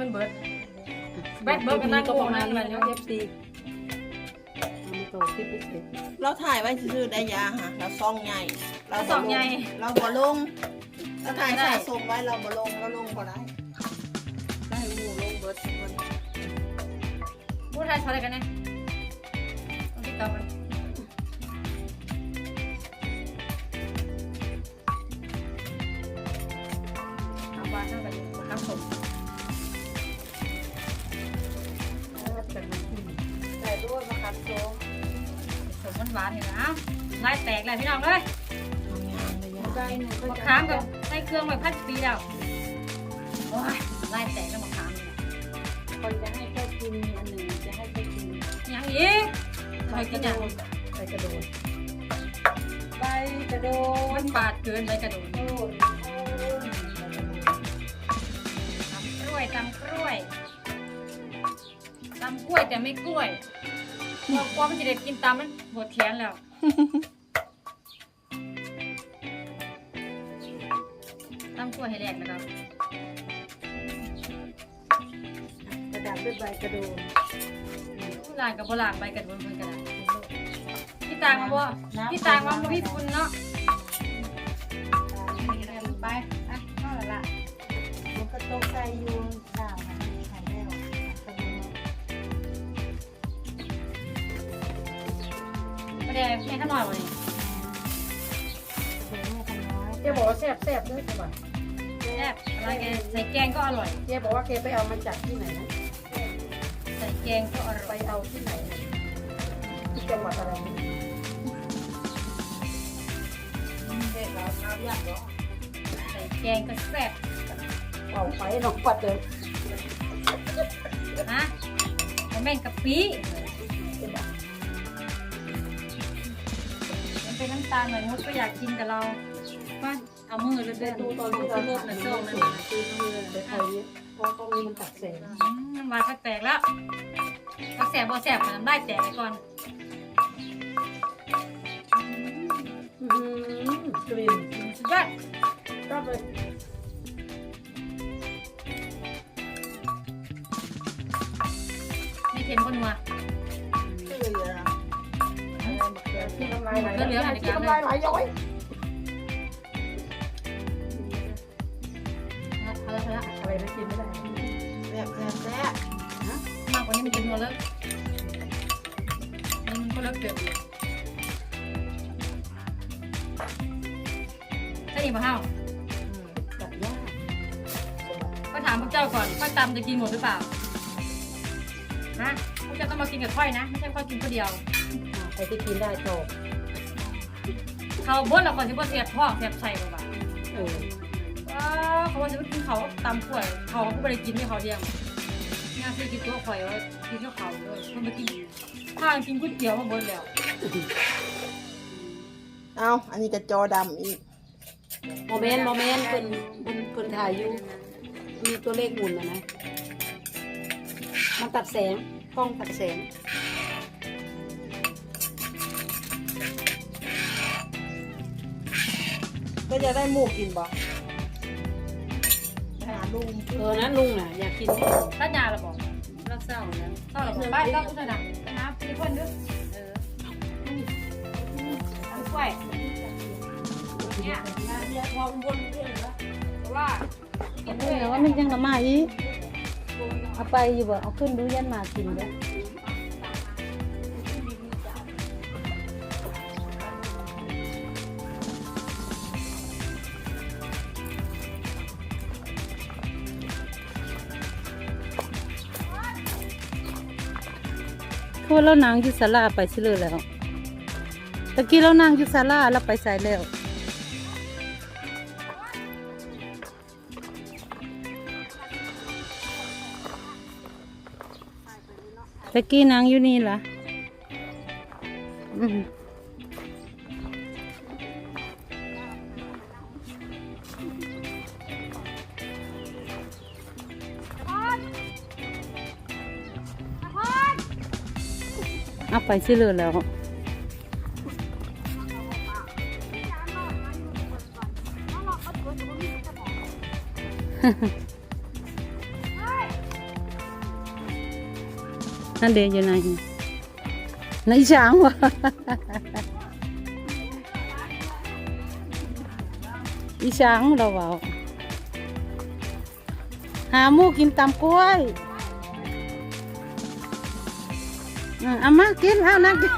มันเบิด แบตเบิดกันนั่งก็โง่ประมานั่ณงนี้กันแล้เนาะวเอฟซีเอามาต่อคลิปอีกทีเราถ่ายไว้ซื่อๆได้ยาค่ะเราซองใหญ่เราสองใหญ่เราบ่ลงเราถ่ายสะสมไว้เราบ่ลงเราลงก็ได้ได้หมูลงเบิร์ดคนพูดไทยชอบอะไรกันเนี่ยต้องติดต่อกัน สมหวานๆนี่นะลายแตกเลยพี่น้องเลยงามเลยยาใกล้หนึ่งก็มะจะขามกับใส่เครื่องแบบพัดปีแล้วโอ้ยลายแตกแล้วมะขามเนี่ยคนจะให้เขากินอันหนึ่งจะให้เขากินยังอีกเคยกินอย่างใส่กระโดดใบกระโดมัดนบาดเกินไปกระโดดโอ้ยตำกล้วยตำกล้วยตำกล้วยแต่ไม่กล้วย เรากลัวมันจะเด็ดกินตำมันปวดแขนแล้วตำกล้วยให้แหลกนะครับกระดาษด้วยใบกระโดดผู้ลานกับโบราณไปกันบนเพื่อนกันพี่ตางมาบ่พี่ตางมาบ่พี่คุณเนาะไปอะเข้าแล้วล่ะมันก็ต้องใส่ยู ไม่ได้แค่ข้าหน่อยวันนี้กระโดดไม่ทำน้อยเจ๊บอกว่าแซ่บแซ่บด้วยใช่ป่ะแซ่บอะไรแกใส่แกงก็อร่อย เจ๊บอกว่าแกไปเอามาจากที่ไหนนะใส่แกงก็อร่ไปอยเอาที่ไหนนะที่จังหวัดอะไรนะใส่แกงก็แซ่บเอาไปหนองปัดเลยนะแล้วแม่งกะปิ เป็นน้ำตาลหน่อยมดก็อยากกินกับเราว่าเอามือเลยไปดูตอนที่เราลดนะโซ่มนั่นน่ะคือมือเดี๋ยวไทยนี้เพราะตรงนี้มันตัดแสงอืมน้ำลายก็แตกแล้วก็แสบบ่แสบน้ำลายแตกไปก่อนอืมกลิ่นสุดยอด ก็เลย อที่น้ำลายไหลที่น้ำลายไหลายย้อยเอาละเอาละอะไรนะกินไม่ได้แซ่บแซ่บแซ่บมากกว่านี้มันกินนัวเลิกมันก็เลิกเดือดใช่อีกป่ะเฮาตัดยากก็ถามพวกเจ้าก่อนค่อยตำจะกินหมดหรือเปล่าฮะพวกเจ้าต้องมากินกับค่อยนะ ไม่ใช่ค่อยกินคนเดียวใครที่กินได้โต เขาบดแล้วก่อนที่พ่อเสียบท้องเสียบใส่ลงไปเออว้าเขาว่าจะไปกินเขาตำกล้วยเขาก็ไม่ได้กินที่เขาเดียวงานที่กินตัวข่อยว่ากินข้าวเขาด้วยมันมากินข้าวกินก๋วยเตี๋ยวมาเบิดแล้ว เอาอันนี้กระจอดำอีก โมเมนต์โมเมนต์เป็นเป็นคนถ่ายอยู่มีตัวเลขหมุนนะนะ มันตัดแสงกล้องตัดแสง ก็จะได้หมูกินบ่หาลุงเออนะลุงน่ะอยากกินไหมตัดยาเราบอกรักเศร้านะเศร้าเราบอกไปก็อุ้งหนักไปหาพี่เพื่อนด้วยเออทำกล้วยเนี่ยเนี่ยพอมันวนเรื่อยๆแล้วเพราะว่ากินด้วยแต่ว่ามันยังละมาอีกเอาไปอยู่บ่เอาขึ้นดูยันมากินเด้อคื อว่าเรานางอยู่ซาลาไปสิเลยแล้ว ตะกี้เรานางอยู่ซาลาเราไปใส่แล้วตะกี้นางอยู่นี่ล่ะอืม เอาไปสิเลยแล้วนั่นเดอยู่ไหนในช้างวะอีช้างเราเบาหาหมูกินตำกล้วย อะเอามากินเอานะกิน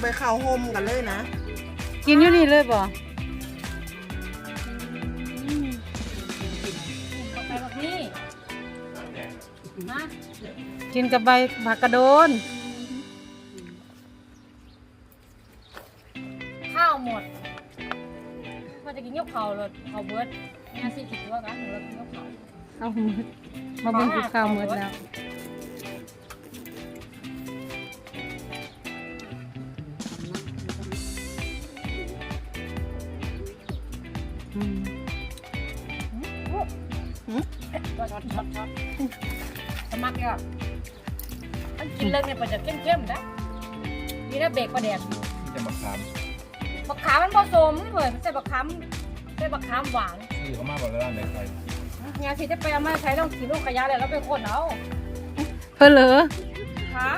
ไปเข้าโฮมกันเลยนะ กินอยู่นี่เลยบ่ไปแบบนี้มากินกับใบผักกระโดน ข้าวหมดว่าจะกินยกเขาเลยเขาเบิร์ดงานสิกินตัวกันหนูเรากินยกเขา เอาหมดมาเบิ่งกินข้าวหมดแล้วอืมช็อตช็อตช็อตช็อตสมัครอะมันกินเรื่องเนี่ยมันจะเข้มๆนะนี่นะเบรกประแดดจะมาถามบักขามมันผสมเว้ยมันใส่บักขามใส่บักขามหวาน ชื่อเขามาบอกแล้วในไทย งานสิจะไปเอามาใช้ต้องกินลูกขยะเลยแล้วไปคนเอาเพื่อเหรอฮะ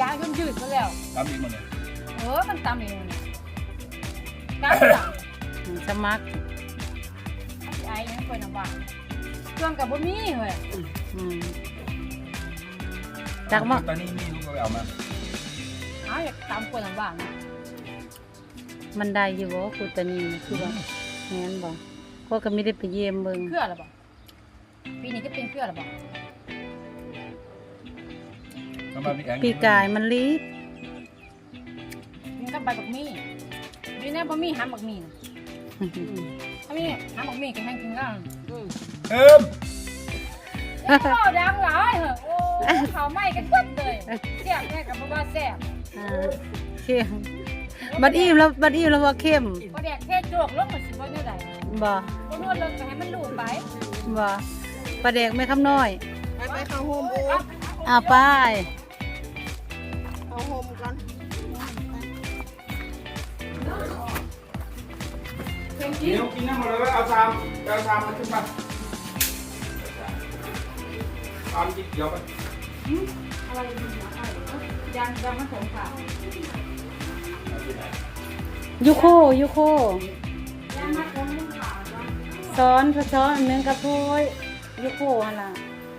ยางจนยืดซะแล้วตามอีกมาเลยเออมันตำเองกล้าจังสมัครไอ้ยังคนน้ำหวานเครื่องกับบะหมี่เว้ยอืมจากมาตอนนี้มีลูกก็ไปเอามาเอาอยากตำคนน้ำหวานนะมันได้อยู่บ่คุณตานีคือว่าแม่นบ่ ก็ก็ไม่ได้ไปเยี่ยมเบิ่งเครื่องหรือเปล่าปีนี้ก็เป็นเครื่องหรือเปล่าแล้วมาพี่แองปีกายมันรีบกินกับใบบักหมี่ดีแน่บะหมี่หามบักหมี่น่ะถ้ามีหามบักหมี่ก็แห้งกินกันเอิมโอ้ดังหลายเหรอโอ้เขาไหม้กันปึ๊บเลยแซ่บแค่กับว่าแซ่บอ่าเข้มบัดอิ่มแล้วบัดอิ่มแล้วว่าเข้มพอแดกแค่จวกลงมันสิว่าเนี่ย ไหนบ่ก็นวดลงก็ให้มันหลูบไปบ่ปลาแดกไม่คำน้อย ไปไปเข้าโฮมโอ้อ่าไป้ายเข้าโฮมกันเดี๋ยวกินน้ำหมดเลยเอาชามเอาชามมาขึ้นมาชามกินเดียวไปยังยังมันสงค่ะยูโคยูโคยังมาคงมึงขาดวะ ซ้อนพระช้อนอันหนึงกระโพยยูโคหั่นล่ะ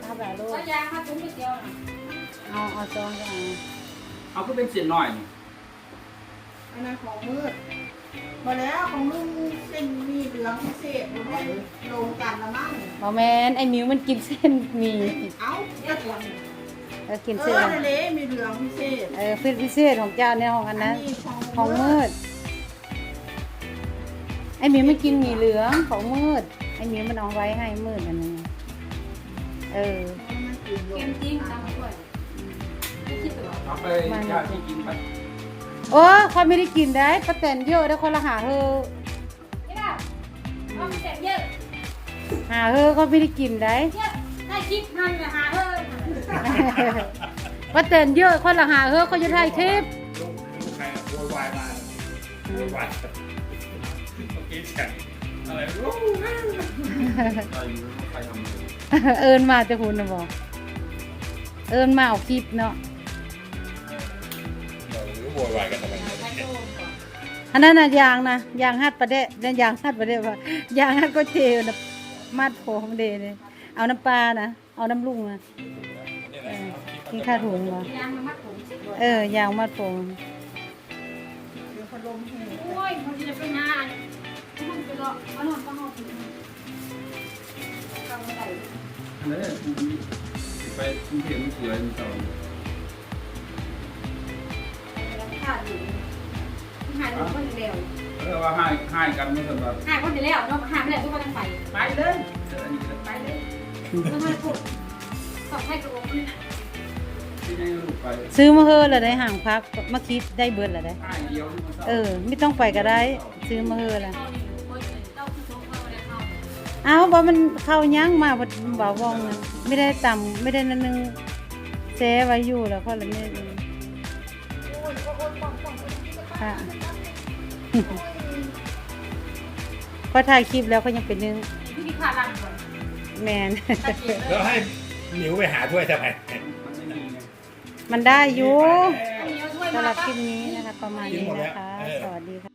ถ้าแบบลูกแล้วยางมาตุ้มไปเดียวน่ะเอาเอาซ้อนก็เอาเอาก็เป็นเสียนหน่อยอันนั้นของมืดมาแล้วของลุงเส้นมีเหลืองพิเศษมันได้ลงกันละมั้งบ่แม่นไอ้หมิวมันกินเส้นหมีเอ้าเด็กวันแล้วกินเอเส้นออะไรทะเลมีเหลืองพิเศษเออฟิตพิเศษของเจ้าในห้องอันนั้นนี้ของมืดไอ้หมิวไม่กินหมีเหลืองของมืด ไอ้หมิวมันเอาไว้ให้มืดอันนึงเออเกมจริงตามมาด้วยไม่คิดตัวเอาไปญาติที่กินไปโอ้เขาไม่ได้กินได้ป้าแตนเยอะได้คนละหาเฮอนี่ล่ะเอาไปแจกเยอะหาเฮอเขาไม่ได้กินได้เยอะให้คิดให้นะฮะเออป้าแตนเยอะคนละหาเฮอเขาจะถ่ายคลิปลูกลูกใครโวยวายมาโวยวาย เมื่อกี้แข่งอะไรรู้ใครรู้ใครทำเลยเอิญมาจะคุณนะบอกเอิญมาเอาคลิปเนาะเรารู้โวยวายกันทำไมอันนั้นนะยางนะยางฮัดประเดะนั่ยางฮัดประเดะว่ายางฮัดก็เจลนะมัดผมเดนี่ยเอาน้ำปลานะเอาน้ำลุงนะเออกินข้าวถุงวะยางมันมัดผมเออยางมัดผมเดี๋ยวพัดลมให้ นาะเอาหน่อยก็เอาไปทำอะไรอันนี้ไปกรุงเทพมันคืออะไรมันต่อขาดอยู่หายคนเดียวเออว่าให้ให้กันไม่สำหรับหายคนเดียวเนาะหายไปไหนทุกคนต้องไปไปเลยเดี๋ยวอันนี้ก็ไปเลยต้องให้พูดสอบให้กระโดดนี่นะที่ให้ลูกไปซื้อมาเฮอละได้ห่างพักมาคิดได้เบิดละได้ เออ ไม่ต้องไปก็ได้ ซื้อมาเฮอละ อาบ่มันเข้ายังมาบ่บ่าวองนะไม่ได้ต่ำไม่ได้นั่นนึงเซไว้อยู่แล้วก็เลยไม่ค่ะอถ่ายคลิปแล้วเขายังเป็นนึ่งพี่ที่ขาดหลังก่อนแมนชัดเจนเลแล้วยให้หมิวไปหาถ้วยทำไมมันได้อยู่อันนี้เอาถ้วยสำหมารับปะคลิปนี้นะคะ ประมาณนี้นะคะ สวัสดีค่ะ